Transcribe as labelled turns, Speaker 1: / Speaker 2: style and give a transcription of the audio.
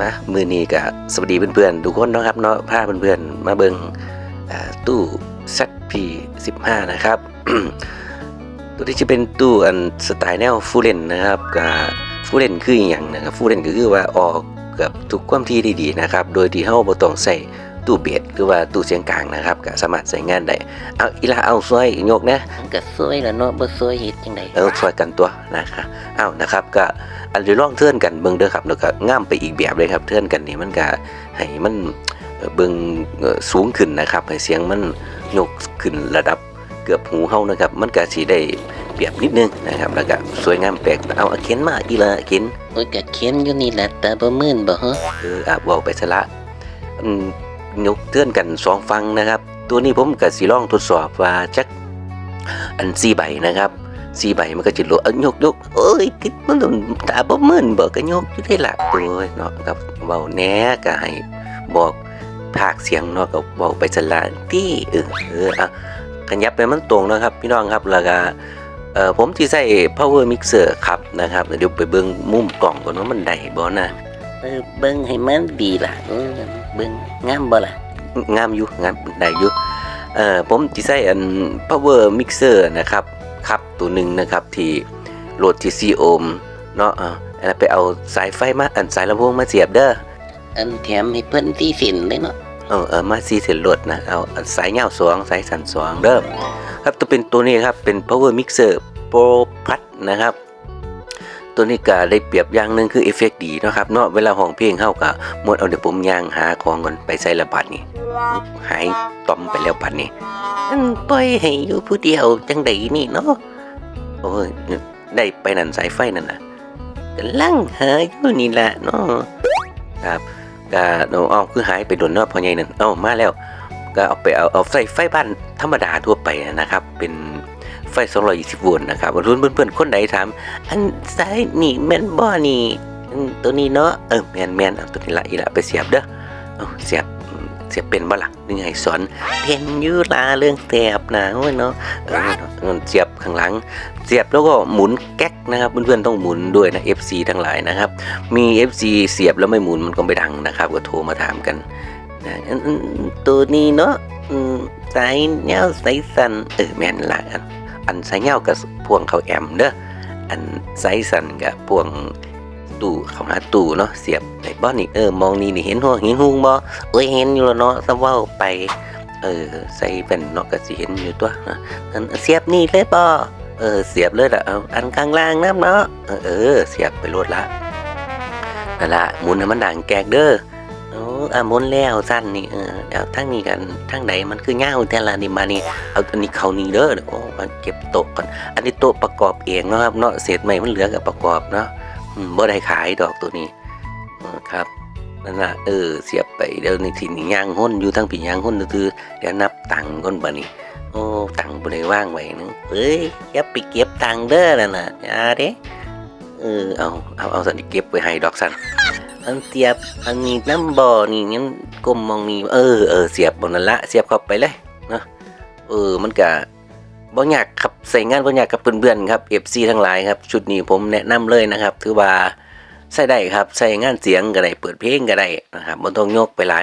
Speaker 1: มามือนี้ก็สวัสดีเพื่อนๆทุกคนเนาะครับเนาะพาเพื่อนๆมาเบิงตู้ ZP15 นะครับตัวที่จะเป็นตู้อันสไตล์แนวฟูเรนนะครับกับฟูเรนคืออย่างนะครับฟูเรนก็คือว่าออกกับทุกความที่ดีๆนะครับ โดยที่เฮาบ่ต้องใส่ ตู้เบสหรือว่าตู้เสียงกลางนะครับก็สามารถใช้งานได้เอาอีลาเอาซอยยกนะ
Speaker 2: มันก็สวยแล้วเนาะบ่สวยเฮ็ดจังได
Speaker 1: เออช่วยกันตัวนะครับเอานะครับก็อันเดี๋ยวลองเทื่อนกันเบิ่งเด้อครับแล้วก็ง่ามไปอีกแบบเลยครับเทื่อนกันนี่มันก็ให้มันเอ่อเบิ่งเอ่อสูงขึ้นนะครับให้เสียงมันยกขึ้นระดับเกือบหูเฮานะครับ มันก็สิได้เปรียบนิดนึงนะครับ แล้วก็สวยงามแปลกเอาเอาเข็นมาอีละเข็น
Speaker 2: โอ้ยก็เขียนอยู่นี่แหละแต่บ่มื่นบ่ฮะ
Speaker 1: เอออะเว้าไปซะละอืม ยกเทื่อนกันสองฟังนะครับ ตัวนี้ผมก็สิลองทดสอบว่าจักอัน4ใบนะครับสีใบมันก็จะโหลเอายกยกเอ้ยคิดมันต้องตาบ่มื่นบอกก็ยกอยู่ได้ละโอ้ยเนาะกับเบาแหน่ก็ให้บอกภาคเสียงเนาะก็เบาไปสละที่เออเอออะขยับไปมันตรงนะครับ พี่น้องครับแล้วก็เอ่อผมที่ใช้ power mixer ครับนะครับเดี๋ยวไปเบิ่งมุมกล่องก่อนว่ามันได้บ่นะ
Speaker 2: เออเบิ่งให้มันดีล่ะเออเบิ่งงามบ่ล่ะ
Speaker 1: งามอยู่งามได้อยู่เอ่อผมที่ใช้อัน power mixer นะครับครับตัวหนึ่งนะครับที่โหลดที่ซีโอห์มเนาะอ่าแล้วไปเอาสายไฟมาอันสายลำโพงมาเสียบเด้อ
Speaker 2: อันแถมให้เพิ่นที่สินเลยเนาะ
Speaker 1: เออเออมาซีเสร็จโหลดนะเอาเอาสายเงาสองสายสันสองเด้อครับตัวเป็นตัวนี้ครับเป็น power mixer pro plus นะครับ ตัวนี้ก็ได้เปรียบอย่างหนึ่งคือเอฟเฟกต์ดีนะครับเนาะเวลาห้องเพลงเข้าก็หมดเอาเดี๋ยวผมย่างหาของก่อนไปใส่ระบาดนี่หายต่อมไปแล้วบัดนี้อันปล่อยให้อยู่ผู้เดียวจังไดนี่เนาะโอ้ยได้ไปนั่นสายไฟนั่นน่ะกำลังหาอยู่นี่แหละเนาะครับก็เอาเอาคือหายไปโดนเนาะพ่อใหญ่นั่นเอามาแล้วก็เอาไปเอาเอาไฟไฟบ้านธรรมดาทั่วไปนะครับ เป็น ไฟ 220 โวลต์นะครับรุ่นเพื่อนๆ คนใดถามอันสายนี่แม่นบ่นี่ตัวนี้เนาะเออแม่นแม่นเอาตัวนี้ละอีละไปเสียบเด้อเอาเสียบเสียบเป็นบ่ล่ะนี่ไงสอนเพนยูลาเรื่องเสียบนะโอ้ยเนาะเออเสียบข้างหลัง เสียบแล้วก็หมุนแก๊กนะครับเพื่อนๆต้องหมุนด้วยนะ FC ทั้งหลายนะครับ มี FC เสียบแล้วไม่หมุนมันก็ไม่ดังนะครับ ก็โทรมาถามกันนะอันตัวนี้เนาะสายเงาสายสันเออแม่นละอัน อันสายเงากับพวงเขาแอมเด้ออันสายสันกับพวงตู้เขาหาตู้เนาะเสียบในบ้านนี่เออมองนี่นี่เห็นหัวเห็นหุงบ่เอ้ยเห็นอยู่แล้วเนาะสว้าไปเออใส่เป็นเนาะก็สิเห็นอยู่ตัวนะอันเสียบนี่เลยป่อเออเสียบเลยละเอาอันข้างล่างน้ำเนาะเออเสียบไปโลดละนั่นละหมุนให้มันดังแกกเด้อ โอ้อะมนแล้วสั้นนี่เออเดี๋ยวทั้งนี้กันทั้งใดมันคือเงาแต่ละนี่มานี่เอาอันนี้เขานี่เด้อโอ้มันเก็บโต๊ะก่อนอันนี้โต๊ะประกอบเองเนาะครับเนาะเศษใหม่มันเหลือกับประกอบเนาะอืมบ่ได้ขายดอกตัวนี้ครับนั่นละเออเสียบไปเดี๋ยวในถิ่นนี่ย่างห้นอยู่ทั้งผีย่างห้นคือเดี๋ยวนับตังค์ก่อนบ่นี่โอ้ตังค์บ่ได้ว่างไว้นึงเฮ้ยอย่าไปเก็บตังค์เด้อนั่นน่ะอย่าเด้เออเอาเอาเอาสันเก็บไว้ให้ดอกสัน อันเสียบอันนี้น้ำบ่อนี่งั้นก้มมองนี่เออเออเสียบบนนั่นละเสียบเข้าไปเลยเนาะเออมันก็บ่ยากครับใส่งานบ่ยากกับเพื่อนๆครับ FC ทั้งหลายครับชุดนี้ผมแนะนำเลยนะครับ ถือว่าใส่ได้ครับใส่งานเสียงก็ได้เปิดเพลงก็ได้นะครับบนต้องยกไปหลาย